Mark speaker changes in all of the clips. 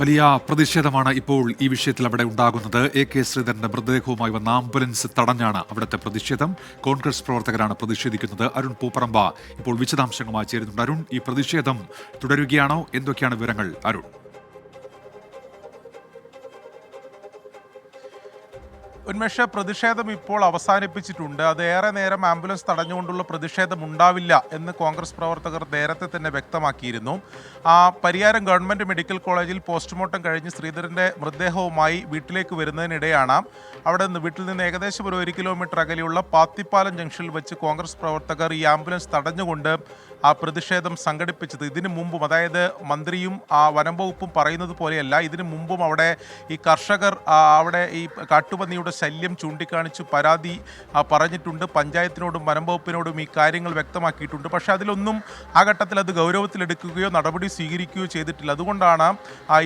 Speaker 1: വലിയ പ്രതിഷേധമാണ് ഇപ്പോൾ ഈ വിഷയത്തിൽ അവിടെ ഉണ്ടാകുന്നത്. എ കെ ശ്രീധരന്റെ മൃതദേഹവുമായി വന്ന ആംബുലൻസ് തടഞ്ഞാണ് അവിടുത്തെ പ്രതിഷേധം. കോൺഗ്രസ് പ്രവർത്തകരാണ് പ്രതിഷേധിക്കുന്നത്. അരുൺ പൂപ്പറമ്പ ഇപ്പോൾ വിശദാംശങ്ങളുമായി ചേരുന്നുണ്ട്. അരുൺ ഈ പ്രതിഷേധം തുടരുകയാണോ? എന്തൊക്കെയാണ് വിവരങ്ങൾ? അരുൺ.
Speaker 2: ഉന്മേഷ പ്രതിഷേധം ഇപ്പോൾ അവസാനിപ്പിച്ചിട്ടുണ്ട്. അത് ഏറെ നേരം ആംബുലൻസ് തടഞ്ഞുകൊണ്ടുള്ള പ്രതിഷേധം ഉണ്ടാവില്ല എന്ന് കോൺഗ്രസ് പ്രവർത്തകർ നേരത്തെ തന്നെ വ്യക്തമാക്കിയിരുന്നു. ആ പരിയാരം ഗവൺമെന്റ് മെഡിക്കൽ കോളേജിൽ പോസ്റ്റ്മോർട്ടം കഴിഞ്ഞ് ശ്രീധരന്റെ മൃതദേഹവുമായി വീട്ടിലേക്ക് വരുന്നതിനിടെയാണ് അവിടെ നിന്ന് വീട്ടിൽ നിന്ന് ഏകദേശം ഒരു ഒരു കിലോമീറ്റർ അകലെയുള്ള പാത്തിപ്പാലം ജംഗ്ഷനിൽ വെച്ച് കോൺഗ്രസ് പ്രവർത്തകർ ഈ ആംബുലൻസ് തടഞ്ഞുകൊണ്ട് ആ പ്രതിഷേധം സംഘടിപ്പിച്ചത്. ഇതിനു മുമ്പും അതായത് മന്ത്രിയും ആ വനം വകുപ്പും പറയുന്നത് പോലെയല്ല ഇതിനു മുമ്പും അവിടെ ഈ കർഷകർ അവിടെ ഈ കാട്ടുപന്നിയുടെ ശല്യം ചൂണ്ടിക്കാണിച്ച് പരാതി പറഞ്ഞിട്ടുണ്ട്. പഞ്ചായത്തിനോടും വനംവകുപ്പിനോടും ഈ കാര്യങ്ങൾ വ്യക്തമാക്കിയിട്ടുണ്ട്. പക്ഷേ അതിലൊന്നും ആ ഘട്ടത്തിൽ അത് ഗൗരവത്തിലെടുക്കുകയോ നടപടി സ്വീകരിക്കുകയോ ചെയ്തിട്ടില്ല. അതുകൊണ്ടാണ്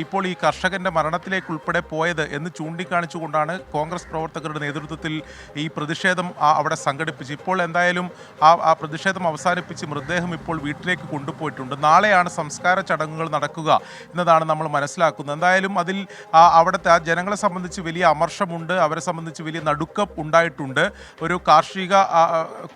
Speaker 2: ഇപ്പോൾ ഈ കർഷകന്റെ മരണത്തിലേക്ക് ഉൾപ്പെടെ പോയത് എന്ന് ചൂണ്ടിക്കാണിച്ചുകൊണ്ടാണ് കോൺഗ്രസ് പ്രവർത്തകരുടെ നേതൃത്വത്തിൽ ഈ പ്രതിഷേധം അവിടെ സംഘടിപ്പിച്ചു ഇപ്പോൾ എന്തായാലും ആ ആ പ്രതിഷേധം അവസാനിപ്പിച്ച് മൃതദേഹം ഇപ്പോൾ വീട്ടിലേക്ക് കൊണ്ടുപോയിട്ടുണ്ട്. നാളെയാണ് സംസ്കാര ചടങ്ങുകൾ നടക്കുക എന്നതാണ് നമ്മൾ മനസ്സിലാക്കുന്നത്. എന്തായാലും അതിൽ അവിടുത്തെ ആ ജനങ്ങളെ സംബന്ധിച്ച് വലിയ അമർഷമുണ്ട്. അവരെ സംബന്ധിച്ച് വലിയ നടുക്കം ഉണ്ടായിട്ടുണ്ട്. ഒരു കാർഷിക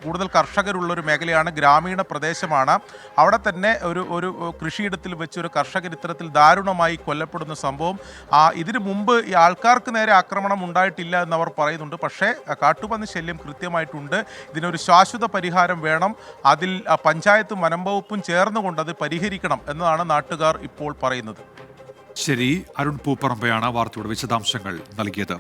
Speaker 2: കൂടുതൽ കർഷകരുള്ള ഒരു മേഖലയാണ് ഗ്രാമീണ പ്രദേശമാണ്. അവിടെ തന്നെ ഒരു ഒരു കൃഷിയിടത്തിൽ വെച്ച് ഒരു കർഷകർ ഇത്തരത്തിൽ ദാരുണമായി കൊല്ലപ്പെടുന്ന സംഭവം. ഇതിനു മുമ്പ് ഈ ആൾക്കാർക്ക് നേരെ ആക്രമണം ഉണ്ടായിട്ടില്ല എന്ന് അവർ പറയുന്നുണ്ട്. പക്ഷേ കാട്ടുപന്നി ശല്യം കൃത്യമായിട്ടുണ്ട്. ഇതിനൊരു ശാശ്വത പരിഹാരം വേണം. അതിൽ പഞ്ചായത്തും വനംവകുപ്പും ചേർന്നുകൊണ്ട് അത് പരിഹരിക്കണം എന്നതാണ് നാട്ടുകാർ ഇപ്പോൾ പറയുന്നത്.
Speaker 1: ശരി അരുൺ പൂപ്പറമ്പയാണ് വാർത്തയുടെ വിശദാംശങ്ങൾ നൽകിയത്.